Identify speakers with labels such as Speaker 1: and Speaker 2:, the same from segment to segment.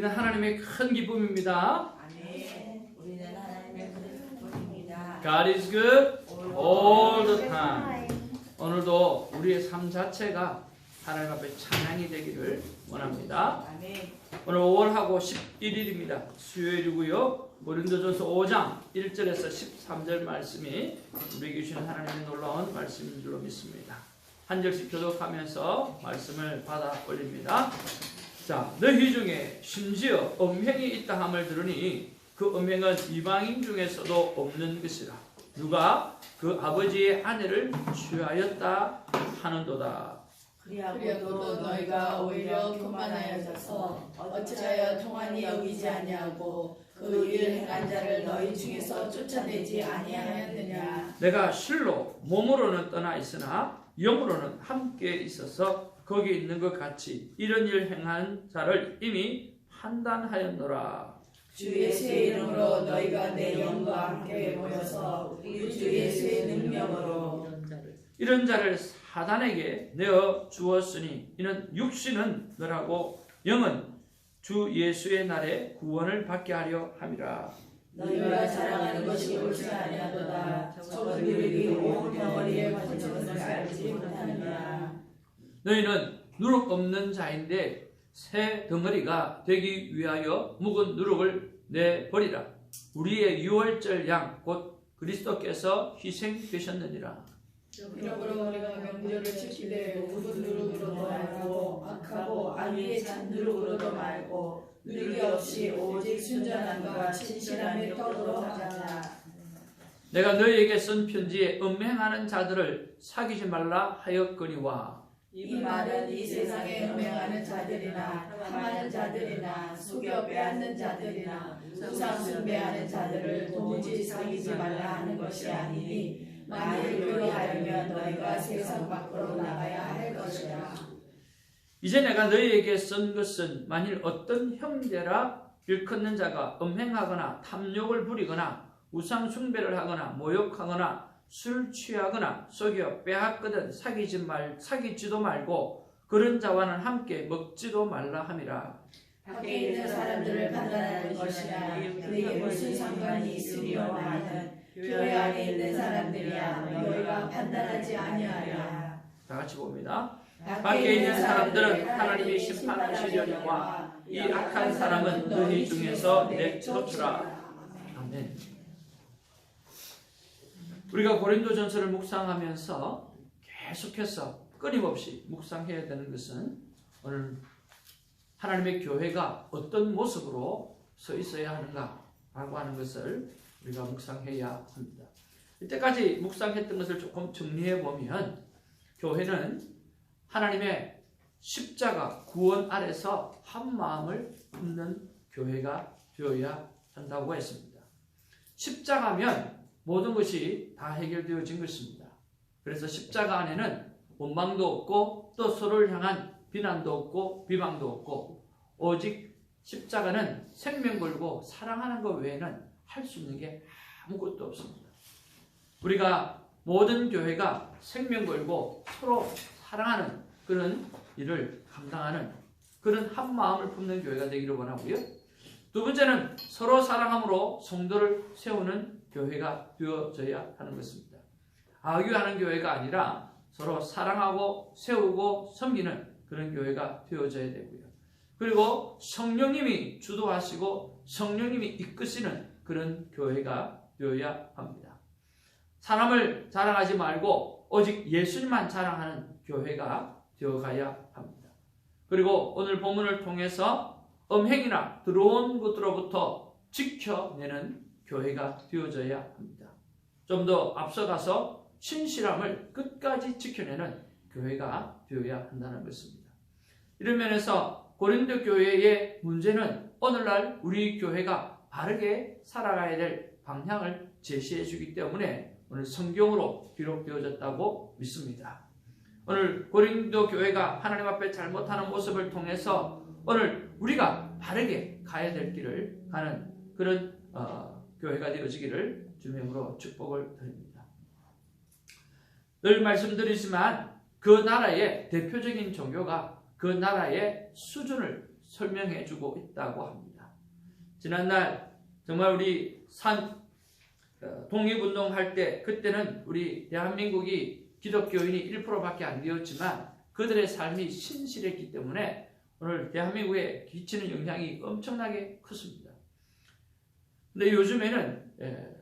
Speaker 1: 우리는 하나님의 큰 기쁨입니다.
Speaker 2: 아멘. 우리는 하나님의 큰 기쁨입니다.
Speaker 1: God is good all the time. 오늘도 우리의 삶 자체가 하나님 앞에 찬양이 되기를 원합니다.
Speaker 2: 아멘.
Speaker 1: 오늘 5월하고 11일입니다. 수요일이고요. 고린도전서 5장 1절에서 13절 말씀이 우리에게 주시는 하나님의 놀라운 말씀인 줄로 믿습니다. 한 절씩 교독하면서 말씀을 받아 올립니다. 자, 너희 중에 심지어 음행이 있다 함을 들으니 그 음행은 이방인 중에서도 없는 것이라. 누가 그 아버지의 아내를 취하였다 하는도다.
Speaker 2: 그리하고도 너희가 오히려 교만하여져서 어찌하여 통한이 여기지 아니하고 그 일을 행한 자를 너희 중에서 쫓아내지 아니하였느냐.
Speaker 1: 내가 실로 몸으로는 떠나 있으나 영으로는 함께 있어서 거기 있는 것 같이 이런 일 행한 자를 이미 판단하였노라.
Speaker 2: 주 예수의 이름으로 너희가 내 영과 함께 모여서 우리 주 예수의 능력으로
Speaker 1: 이런 자를 사단에게 내어 주었으니 이는 육신은 너라고 영은 주 예수의 날에 구원을 받게 하려 함이라.
Speaker 2: 너희가 자랑하는 것이 옳지 아니하도다. 저들이 온 덩어리에 받친 것을 알지 못하느냐.
Speaker 1: 너희는 누룩 없는 자인데 새 덩어리가 되기 위하여 묵은 누룩을 내버리라. 우리의 유월절 양 곧 그리스도께서 희생되셨느니라.
Speaker 2: 이러므로 우리가 명절을 지키되 묵은 누룩으로도 말고 악하고 악의에 찬 누룩으로도 말고 누룩이 없이 오직 순전함과 진실함의 떡으로 하자.
Speaker 1: 내가 너희에게 쓴 편지에 음행하는 자들을 사귀지 말라 하였거니와
Speaker 2: 이 말은 이 세상에 음행하는 자들이나 탐하는 자들이나 속여 빼앗는 자들이나 우상 숭배하는 자들을 도무지 사귀지 말라 하는 것이 아니니 만일 그리하려면 너희가 세상 밖으로 나가야 할 것이라.
Speaker 1: 이제 내가 너희에게 쓴 것은 만일 어떤 형제라 일컫는 자가 음행하거나 탐욕을 부리거나 우상 숭배를 하거나 모욕하거나 술 취하거나 속여 빼앗거든 사귀지 말 사귀지도 말고 그런 자와는 함께 먹지도 말라 함이라.
Speaker 2: 밖에 있는 사람들을 판단하는 것이나 그에게 무슨 상관이 있으리요 하는 교회 안에 있는 사람들이야 너희가 판단하지 아니하랴.
Speaker 1: 다 같이 봅니다. 밖에 있는 사람들은 하나님이 심판하시려니와 이 악한 사람은 너희 중에서 내쳐주라. 아멘. 우리가 고린도전서를 묵상하면서 계속해서 끊임없이 묵상해야 되는 것은 오늘 하나님의 교회가 어떤 모습으로 서 있어야 하는가라고 하는 것을 우리가 묵상해야 합니다. 이때까지 묵상했던 것을 조금 정리해 보면 교회는 하나님의 십자가 구원 아래서 한 마음을 품는 교회가 되어야 한다고 했습니다. 십자가면 모든 것이 다 해결되어진 것입니다. 그래서 십자가 안에는 원망도 없고 또 서로를 향한 비난도 없고 비방도 없고 오직 십자가는 생명 걸고 사랑하는 것 외에는 할 수 있는 게 아무것도 없습니다. 우리가 모든 교회가 생명 걸고 서로 사랑하는 그런 일을 감당하는 그런 한 마음을 품는 교회가 되기를 원하고요. 두 번째는 서로 사랑함으로 성도를 세우는 교회가 되어져야 하는 것입니다. 악유하는 교회가 아니라 서로 사랑하고 세우고 섬기는 그런 교회가 되어져야 되고요. 그리고 성령님이 주도하시고 성령님이 이끄시는 그런 교회가 되어야 합니다. 사람을 자랑하지 말고 오직 예수님만 자랑하는 교회가 되어가야 합니다. 그리고 오늘 본문을 통해서 음행이나 들어온 것들로부터 지켜내는 교회가 되어져야 합니다. 좀 더 앞서가서 신실함을 끝까지 지켜내는 교회가 되어야 한다는 것입니다. 이런 면에서 고린도 교회의 문제는 오늘날 우리 교회가 바르게 살아가야 될 방향을 제시해 주기 때문에 오늘 성경으로 기록되어졌다고 믿습니다. 오늘 고린도 교회가 하나님 앞에 잘못하는 모습을 통해서 오늘 우리가 바르게 가야 될 길을 가는 그런 어, 교회가 되어지기를 주님으로 축복을 드립니다. 늘 말씀드리지만 그 나라의 대표적인 종교가 그 나라의 수준을 설명해 주고 있다고 합니다. 지난날 정말 우리 산 어, 독립운동 할 때 그때는 우리 대한민국이 기독교인이 1%밖에 안 되었지만 그들의 삶이 신실했기 때문에 오늘 대한민국에 끼치는 영향이 엄청나게 컸습니다. 근데 요즘에는 예,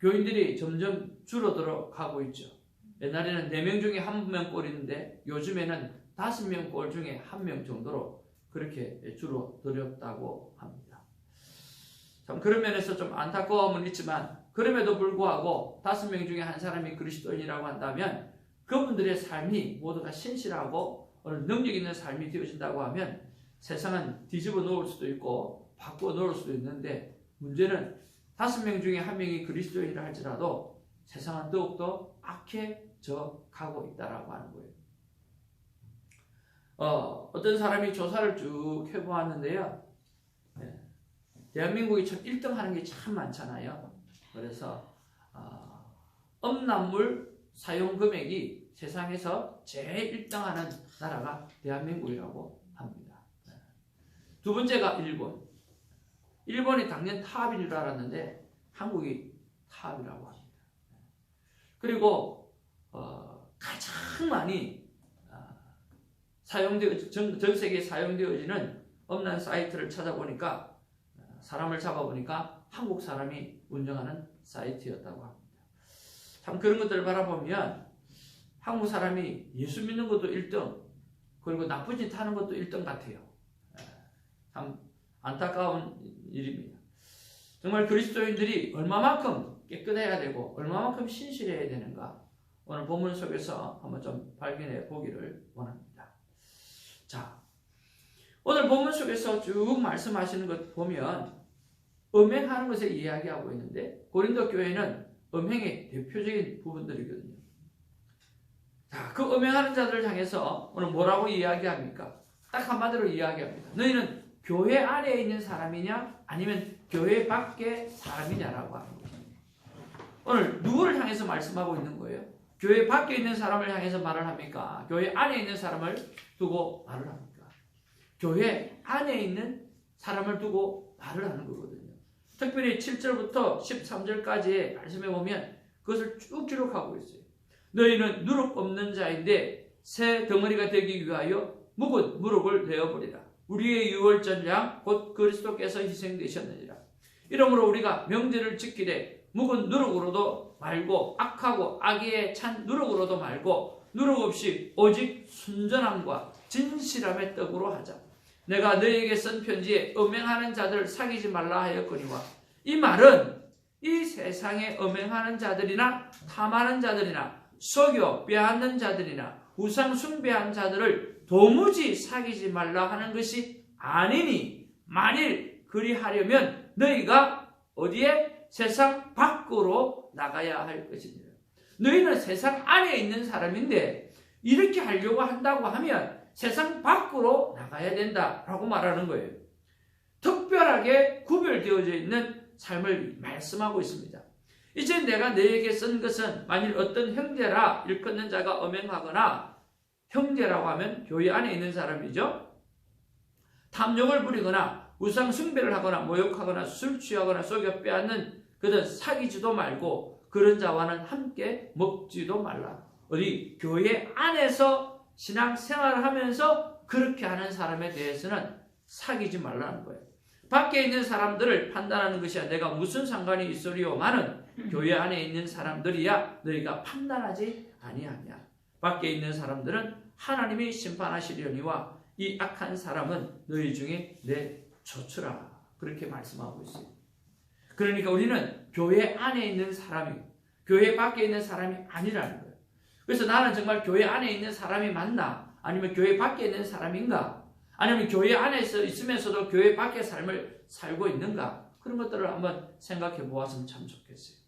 Speaker 1: 교인들이 점점 줄어들어 가고 있죠. 옛날에는 4명 중에 1명 꼴인데 요즘에는 5명 꼴 중에 1명 정도로 그렇게 줄어들었다고 합니다. 참 그런 면에서 좀 안타까움은 있지만 그럼에도 불구하고 5명 중에 한 사람이 그리스도인이라고 한다면 그분들의 삶이 모두가 신실하고 오늘 능력 있는 삶이 되어진다고 하면 세상은 뒤집어 놓을 수도 있고 바꾸어 놓을 수도 있는데 문제는 다섯 명 중에 한 명이 그리스도인이라 할지라도 세상은 더욱더 악해져 가고 있다라고 하는 거예요. 어, 어떤 사람이 조사를 쭉 해보았는데요. 네. 대한민국이 참 1등 하는 게 참 많잖아요. 그래서 어, 음란물 사용 금액이 세상에서 제일 1등 하는 나라가 대한민국이라고 합니다. 네. 두 번째가 일본. 일본이 당연 탑인 줄 알았는데 한국이 탑이라고 합니다. 그리고 어, 가장 많이 어, 사용되어 전, 전 세계에 사용되어지는 음란 사이트를 찾아보니까 어, 사람을 잡아보니까 한국 사람이 운영하는 사이트였다고 합니다. 참 그런 것들을 바라보면 한국 사람이 예수 믿는 것도 1등 그리고 나쁜 짓 하는 것도 1등 같아요. 예, 참 안타까운 일입니다. 정말 그리스도인들이 얼마만큼 깨끗해야 되고 얼마만큼 신실해야 되는가 오늘 본문 속에서 한번 좀 발견해 보기를 원합니다. 자, 오늘 본문 속에서 쭉 말씀하시는 것 보면 음행하는 것을 이야기하고 있는데 고린도 교회는 음행의 대표적인 부분들이거든요. 자, 그 음행하는 자들을 향해서 오늘 뭐라고 이야기합니까? 딱 한마디로 이야기합니다. 너희는 교회 안에 있는 사람이냐 아니면 교회 밖의 사람이냐라고 하는 거죠. 오늘 누구를 향해서 말씀하고 있는 거예요? 교회 밖에 있는 사람을 향해서 말을 합니까? 교회 안에 있는 사람을 두고 말을 합니까? 교회 안에 있는 사람을 두고 말을 하는 거거든요. 특별히 7절부터 13절까지의 말씀해 보면 그것을 쭉 기록하고 있어요. 너희는 누룩 없는 자인데 새 덩어리가 되기 위하여 묵은 무릎을 내어버리라. 우리의 유월절 양 곧 그리스도께서 희생되셨느니라. 이러므로 우리가 명제를 지키되 묵은 누룩으로도 말고 악하고 악의에 찬 누룩으로도 말고 누룩 없이 오직 순전함과 진실함의 떡으로 하자. 내가 너에게 쓴 편지에 음행하는 자들을 사귀지 말라 하였거니와 이 말은 이 세상에 음행하는 자들이나 탐하는 자들이나 속여 빼앗는 자들이나 우상 숭배한 자들을 도무지 사귀지 말라 하는 것이 아니니 만일 그리하려면 너희가 어디에 세상 밖으로 나가야 할 것이니라. 너희는 세상 안에 있는 사람인데 이렇게 하려고 한다고 하면 세상 밖으로 나가야 된다라고 말하는 거예요. 특별하게 구별되어져 있는 삶을 말씀하고 있습니다. 이제 내가 너에게 쓴 것은 만일 어떤 형제라 일컫는 자가 엄행하거나 형제라고 하면 교회 안에 있는 사람이죠. 탐욕을 부리거나 우상 숭배를 하거나 모욕하거나 술 취하거나 속여 빼앗는 그들 사귀지도 말고 그런 자와는 함께 먹지도 말라. 어디 교회 안에서 신앙 생활을 하면서 그렇게 하는 사람에 대해서는 사귀지 말라는 거예요. 밖에 있는 사람들을 판단하는 것이야 내가 무슨 상관이 있으리요마는 교회 안에 있는 사람들이야 너희가 판단하지 아니하냐. 밖에 있는 사람들은 하나님이 심판하시려니와 이 악한 사람은 너희 중에 내조추라 그렇게 말씀하고 있어요. 그러니까 우리는 교회 안에 있는 사람이 교회 밖에 있는 사람이 아니라는 거예요. 그래서 나는 정말 교회 안에 있는 사람이 맞나? 아니면 교회 밖에 있는 사람인가? 아니면 교회 안에서 있으면서도 교회 밖의 삶을 살고 있는가? 그런 것들을 한번 생각해 보았으면 참 좋겠어요.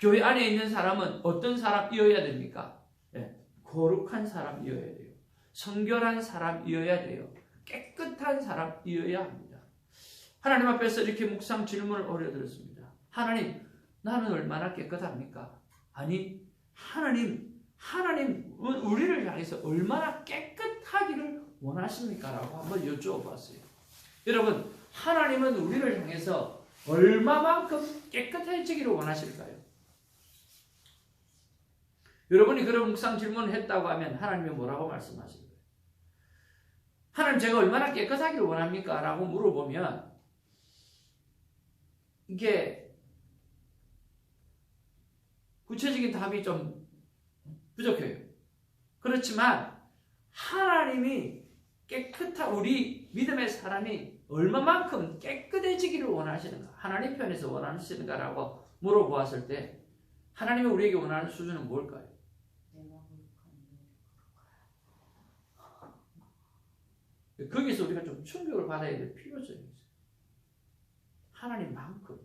Speaker 1: 교회 안에 있는 사람은 어떤 사람이어야 됩니까? 예, 거룩한 사람이어야 돼요. 성결한 사람이어야 돼요. 깨끗한 사람이어야 합니다. 하나님 앞에서 이렇게 묵상 질문을 올려드렸습니다. 하나님, 나는 얼마나 깨끗합니까? 아니, 하나님, 하나님, 우리를 향해서 얼마나 깨끗하기를 원하십니까? 라고 한번 여쭈어봤어요. 여러분, 하나님은 우리를 향해서 얼마만큼 깨끗해지기를 원하실까요? 여러분이 그런 묵상 질문을 했다고 하면 하나님이 뭐라고 말씀하실 거예요? 하나님 제가 얼마나 깨끗하기를 원합니까? 라고 물어보면 이게 구체적인 답이 좀 부족해요. 그렇지만 하나님이 깨끗한 우리 믿음의 사람이 얼마만큼 깨끗해지기를 원하시는가? 하나님 편에서 원하시는가라고 물어보았을 때 하나님이 우리에게 원하는 수준은 뭘까요? 거기서 우리가 좀 충격을 받아야 될 필요성이 있어요. 하나님만큼.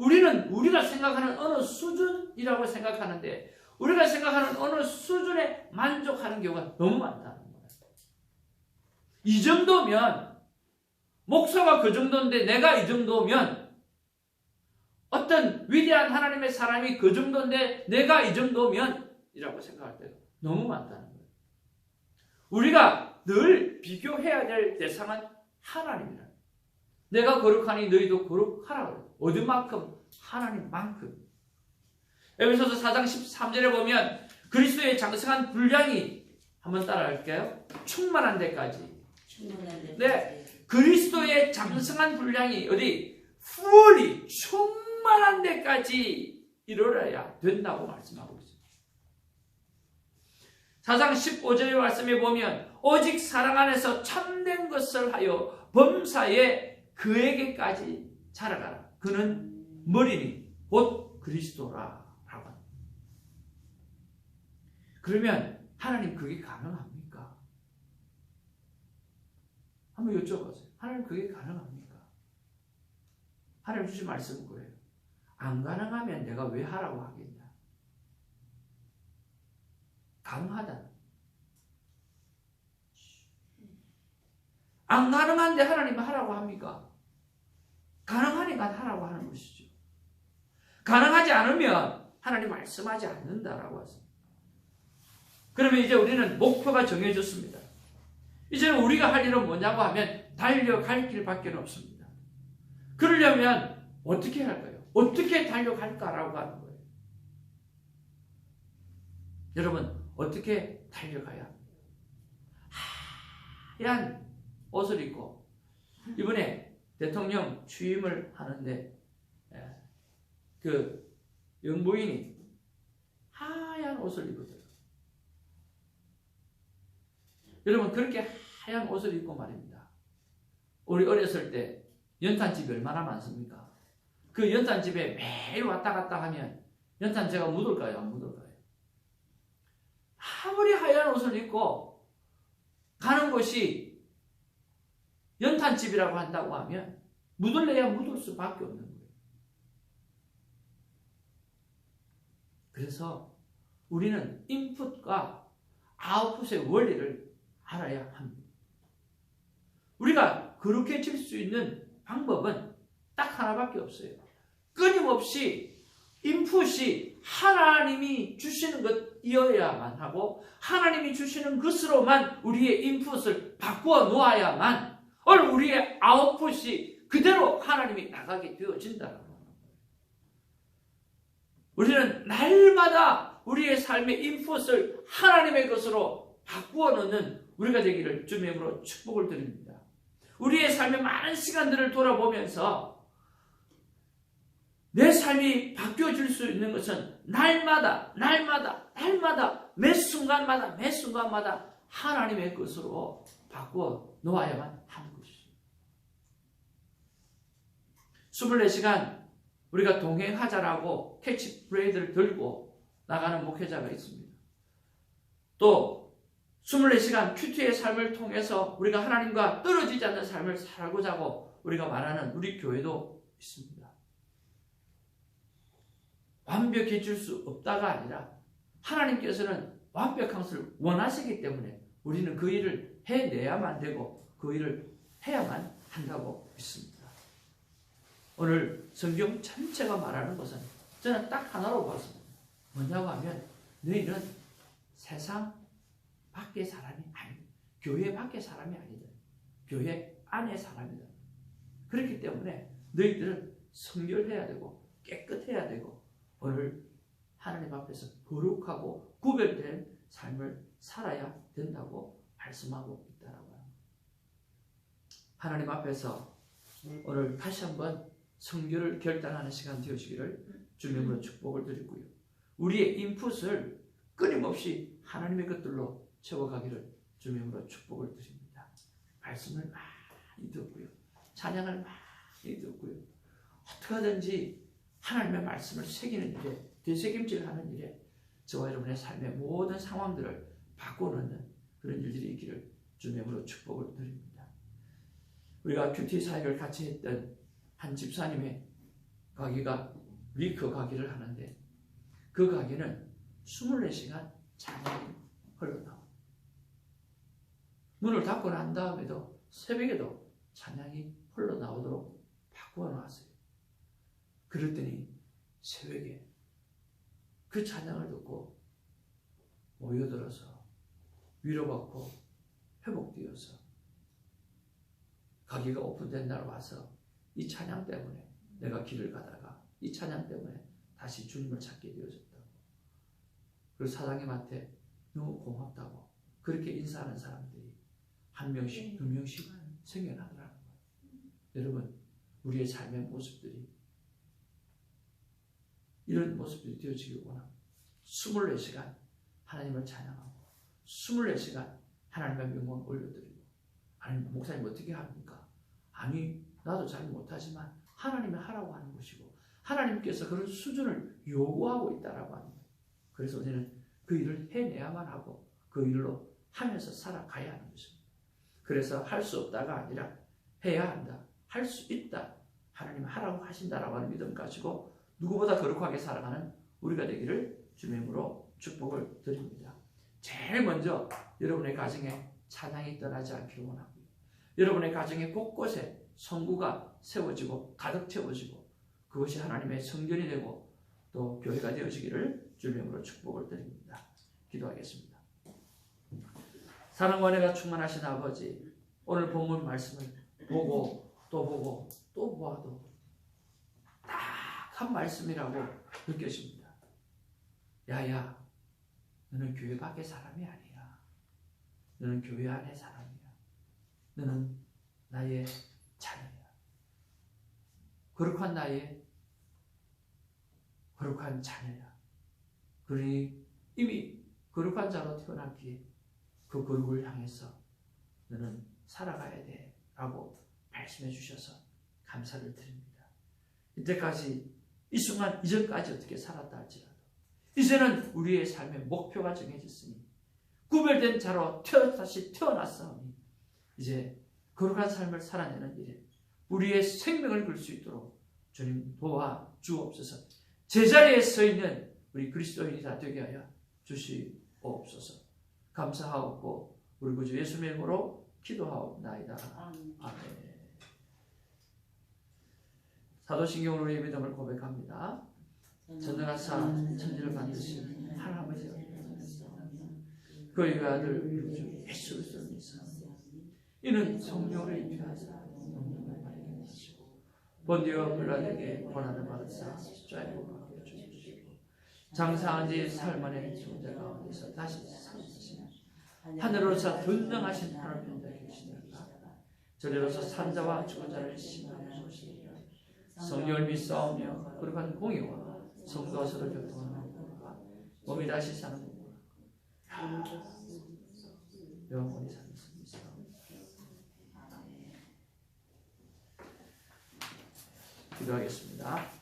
Speaker 1: 우리는 우리가 생각하는 어느 수준이라고 생각하는데 우리가 생각하는 어느 수준에 만족하는 경우가 너무 많다는 거예요. 이 정도면 목사가 그 정도인데 내가 이 정도면 어떤 위대한 하나님의 사람이 그 정도인데 내가 이 정도면 이라고 생각할 때가 너무 많다는 거예요. 우리가 늘 비교해야 될 대상은 하나님이라. 내가 거룩하니 너희도 거룩하라. 어디만큼? 하나님만큼. 에베소서 4장 13절에 보면 그리스도의 장성한 분량이 한번 따라할게요. 충만한 데까지.
Speaker 2: 충분한 데
Speaker 1: 네. 그리스도의 장성한 분량이 어디 fully 충만한 데까지 이르러야 된다고 말씀하고 있습니다. 4장 15절의 말씀에 보면 오직 사랑 안에서 참된 것을 하여 범사에 그에게까지 자라가라. 그는 머리니 곧 그리스도라. 라고. 그러면 하나님 그게 가능합니까? 한번 여쭤보세요. 하나님 그게 가능합니까? 하나님 주신 말씀은 그래요. 안 가능하면 내가 왜 하라고 하겠냐? 가능하다. 안 가능한데 하나님은 하라고 합니까? 가능하니까 하라고 하는 것이죠. 가능하지 않으면 하나님 말씀하지 않는다라고 하습니다. 그러면 이제 우리는 목표가 정해졌습니다. 이제는 우리가 할 일은 뭐냐고 하면 달려갈 길밖에 없습니다. 그러려면 어떻게 할까요? 어떻게 달려갈까라고 하는 거예요. 여러분 어떻게 달려가야? 하얀 옷을 입고 이번에 대통령 취임을 하는데 예, 그 영부인이 하얀 옷을 입었어요. 여러분 그렇게 하얀 옷을 입고 말입니다. 우리 어렸을 때 연탄집이 얼마나 많습니까? 그 연탄집에 매일 왔다 갔다 하면 연탄재가 묻을까요? 안 묻을까요? 아무리 하얀 옷을 입고 가는 곳이 연탄 집이라고 한다고 하면 묻을래야 묻을 수밖에 없는 거예요. 그래서 우리는 인풋과 아웃풋의 원리를 알아야 합니다. 우리가 그렇게 칠 수 있는 방법은 딱 하나밖에 없어요. 끊임없이 인풋이 하나님이 주시는 것이어야만 하고 하나님이 주시는 것으로만 우리의 인풋을 바꾸어 놓아야만 오늘 우리의 아웃풋이 그대로 하나님이 나가게 되어진다는 거예요. 우리는 날마다 우리의 삶의 인풋을 하나님의 것으로 바꾸어 놓는 우리가 되기를 주님으로 축복을 드립니다. 우리의 삶의 많은 시간들을 돌아보면서 내 삶이 바뀌어질 수 있는 것은 날마다, 날마다, 날마다, 매 순간마다, 매 순간마다 하나님의 것으로 바꾸어 놓아야만 것이죠. 24시간 우리가 동행하자라고 캐치프레이드를 들고 나가는 목회자가 있습니다. 또 24시간 큐티의 삶을 통해서 우리가 하나님과 떨어지지 않는 삶을 살고자 하고 우리가 말하는 우리 교회도 있습니다. 완벽해질 수 없다가 아니라 하나님께서는 완벽한 것을 원하시기 때문에 우리는 그 일을 해내야만 되고 그 일을 해야만 한다고 믿습니다. 오늘 성경 전체가 말하는 것은 저는 딱 하나로 봤습니다. 뭐냐고 하면 너희는 세상 밖의 사람이 아니 교회 밖의 사람이 아니다. 교회 안의 사람이다. 그렇기 때문에 너희들은 성결해야 되고 깨끗해야 되고 오늘 하나님 앞에서 거룩하고 구별된 삶을 살아야 된다고 말씀하고 있다라고요. 하나님 앞에서 오늘 다시 한번 성결을 결단하는 시간 되어지기를 주님으로 축복을 드리고요. 우리의 인풋을 끊임없이 하나님의 것들로 채워가기를 주님으로 축복을 드립니다. 말씀을 많이 듣고요. 찬양을 많이 듣고요. 어떻게 하든지 하나님의 말씀을 새기는 일에 되새김질하는 일에 저와 여러분의 삶의 모든 상황들을 바꿔놓는 그런 일들이 있기를 주님으로 축복을 드립니다. 우리가 큐티 사역을 같이 했던 한 집사님의 가게가 리크 가게를 하는데 그 가게는 24시간 찬양이 흘러나와 문을 닫고 난 다음에도 새벽에도 찬양이 흘러나오도록 바꾸어 놨어요. 그랬더니 새벽에 그 찬양을 듣고 모여들어서 위로받고 회복되어서 가게가 오픈된 날 와서 이 찬양 때문에 내가 길을 가다가 이 찬양 때문에 다시 주님을 찾게 되어졌다고. 그리고 사장님한테 너무 고맙다고 그렇게 인사하는 사람들이 한 명씩 두 명씩 생겨나더라는 거예요. 여러분 우리의 삶의 모습들이 이런 모습들이 되어지길 원합니다. 24시간 하나님을 찬양하고 24시간 하나님의 명망 올려드리고 아니 목사님 어떻게 합니까? 아니 나도 잘 못하지만 하나님이 하라고 하는 것이고 하나님께서 그런 수준을 요구하고 있다라고 하는 거예요. 그래서 우리는 그 일을 해내야만 하고 그 일로 하면서 살아가야 하는 것입니다. 그래서 할 수 없다가 아니라 해야 한다. 할 수 있다. 하나님 하라고 하신다라고 하는 믿음 가지고 누구보다 거룩하게 살아가는 우리가 되기를 주님으로 축복을 드립니다. 제일 먼저 여러분의 가정에 찬양이 떠나지 않기를 원하고요. 여러분의 가정의 곳곳에 성구가 세워지고 가득 채워지고 그것이 하나님의 성전이 되고 또 교회가 되어지기를 주님으로 축복을 드립니다. 기도하겠습니다. 사랑과 은혜가 충만하신 아버지 오늘 본문 말씀을 보고 또 보고 또 보아도 딱 한 말씀이라고 느껴집니다. 야야 너는 교회 밖의 사람이 아니야. 너는 교회 안의 사람이야. 너는 나의 자녀야. 거룩한 나의 거룩한 자녀야. 그러니 이미 거룩한 자로 태어났기에 그 거룩을 향해서 너는 살아가야 돼. 라고 말씀해 주셔서 감사를 드립니다. 이때까지 이 순간 이전까지 어떻게 살았다 할지라도 이제는 우리의 삶의 목표가 정해졌으니 구별된 자로 태어 다시 태어났사오니 이제 거룩한 삶을 살아내는 일에 우리의 생명을 걸 수 있도록 주님 도와 주옵소서. 제자리에 서 있는 우리 그리스도인이 다 되게 하여 주시옵소서. 감사하옵고 우리 구주 예수님의 이름으로 기도하옵나이다. 아멘. 사도신경으로 우리의 믿음을 고백합니다. 전능하사 천지를 만드신 하나님 아버지 그의 아들 예수 믿사옵니다. 이는 성령을 입히하사 성령을 발견 하시고 본디오 빌라에게 고난을 받으사 십자가에 못 박혀 죽으시고 장사한 지 죽은 자 가운데서 다시 살아나시며 하늘로서 분명하신 하나님 편에 계시니까 저리로서 산자와 죽은 자를 심하는 것이니라. 성령을 믿사오며 거룩한 공의와 성도와 서로 교통하는 것과 몸이 다시 사는 것과 영원히 사는 것을 믿사옵니다 기도하겠습니다